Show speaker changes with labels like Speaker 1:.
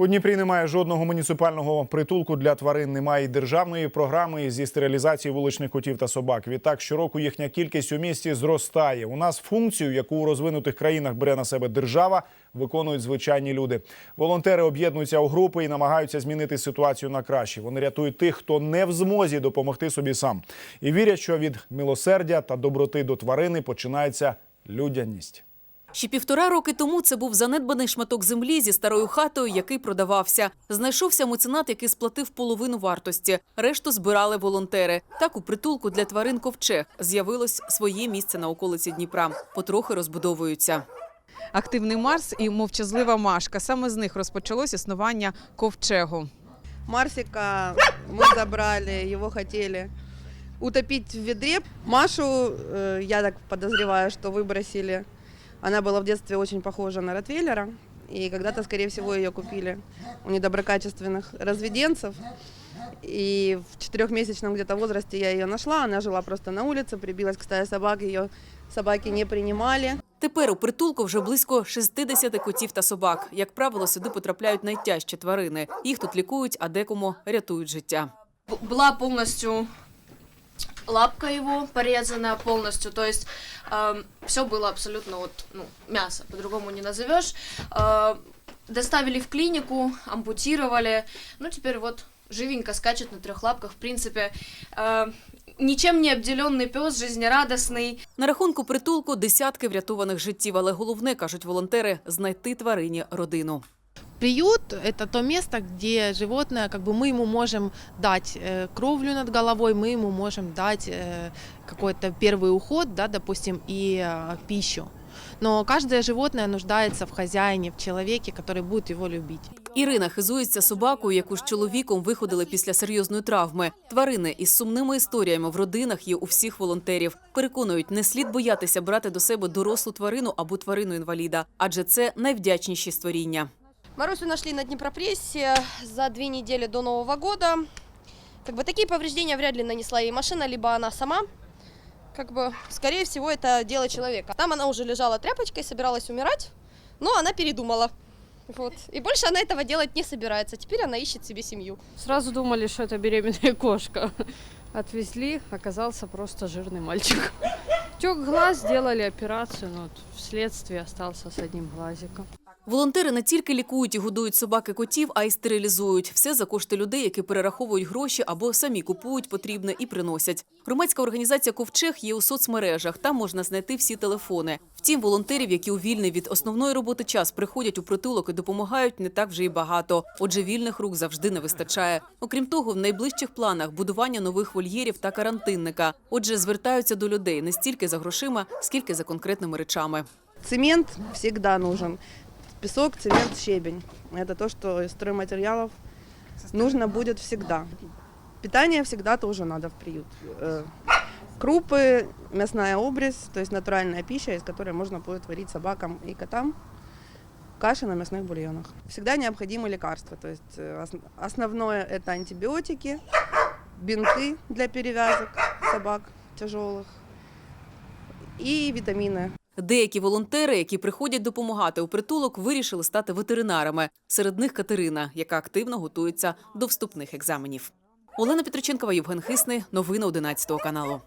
Speaker 1: У Дніпрі немає жодного муніципального притулку для тварин. Немає й державної програми зі стерилізації вуличних котів та собак. Відтак щороку їхня кількість у місті зростає. У нас функцію, яку у розвинутих країнах бере на себе держава, виконують звичайні люди. Волонтери об'єднуються у групи і намагаються змінити ситуацію на краще. Вони рятують тих, хто не в змозі допомогти собі сам, і вірять, що від милосердя та доброти до тварини починається людяність.
Speaker 2: Ще півтора роки тому це був занедбаний шматок землі зі старою хатою, який продавався. Знайшовся меценат, який сплатив половину вартості. Решту збирали волонтери. Так у притулку для тварин ковчег з'явилось своє місце на околиці Дніпра. Потрохи розбудовуються.
Speaker 3: Активний Марс і мовчазлива Машка. Саме з них розпочалось існування ковчегу.
Speaker 4: Марсика мы забрали, его хотели утопить в ведре. Машу, э, я так подозреваю, что выбросили. Она была в детстве очень похожа на Ротвейлера. И когда-то, скорее всего, ее купили у недоброкачественных разведенцев. И в четырехмесячном где-то возрасте я ее нашла. Она жила просто на улице, прибилась к стае собак. Ее собаки не принимали.
Speaker 2: Тепер у притулку вже близько 60 котів та собак. Як правило, сюди потрапляють найтяжчі тварини. Їх тут лікують, а декому рятують життя.
Speaker 5: Б- была полностью лапка его порезана полностью, то есть все было абсолютно вот ну, мясо, по-другому не назовешь. Э, доставили в клинику, ампутировали, ну теперь вот живенько скачет на трех лапках, в принципе. Э, ничем не обделенный пес, жизнерадостный,
Speaker 2: На рахунку притулку десятки врятованих життів, але головне, кажуть волонтери, знайти тварині родину.
Speaker 6: Приют – это то место, где животное, как бы мы ему можем дать э, кровлю над головой, мы ему можем дать э, какой-то первый уход, да, допустим, и э, пищу. Но каждое животное нуждается в хозяине, в человеке, который будет его любить.
Speaker 2: Ірина хизується собакою, яку з чоловіком виходили після серйозної травми. Тварини із сумними історіями в родинах є у всіх волонтерів. Переконують, не слід боятися брати до себе дорослу тварину або тварину інваліда, адже це найвдячніші створіння.
Speaker 7: Марусю нашли на Днепропрессе за две недели до Нового года. Как бы такие повреждения вряд ли нанесла ей машина, либо она сама. Как бы, скорее всего, это дело человека. Там она уже лежала тряпочкой, собиралась умирать, но она передумала. Вот. И больше она этого делать не собирается. Теперь она ищет себе семью.
Speaker 8: Сразу думали, что это беременная кошка. Отвезли, оказался просто жирный мальчик. Тек глаз, сделали операцию, но вот вследствие остался с одним глазиком.
Speaker 2: Волонтери не тільки лікують і годують собак і котів, а й стерилізують. Все за кошти людей, які перераховують гроші або самі купують потрібне і приносять. Громадська організація Ковчег є у соцмережах. Там можна знайти всі телефони. Втім, волонтерів, які у вільний від основної роботи час приходять у притулок і допомагають, не так вже й багато. Отже, вільних рук завжди не вистачає. Окрім того, в найближчих планах будування нових вольєрів та карантинника. Отже, звертаються до людей не стільки за грошима, скільки за конкретними речами.
Speaker 4: Цемент всегда нужен. Песок, цемент, щебень. Это то, что из стройматериалов нужно будет всегда. Питание всегда тоже надо в приют. Э, Крупы, мясная обрез, то есть натуральная пища, из которой можно будет варить собакам и котам. Каши на мясных бульонах. Всегда необходимы лекарства. То есть э, ос- основное это антибиотики, бинты для перевязок собак тяжелых и витамины.
Speaker 2: Деякі волонтери, які приходять допомагати у притулок, вирішили стати ветеринарами. Серед них Катерина, яка активно готується до вступних екзаменів. Олена Петриченкова, Євген Хисний. Новини 11 каналу.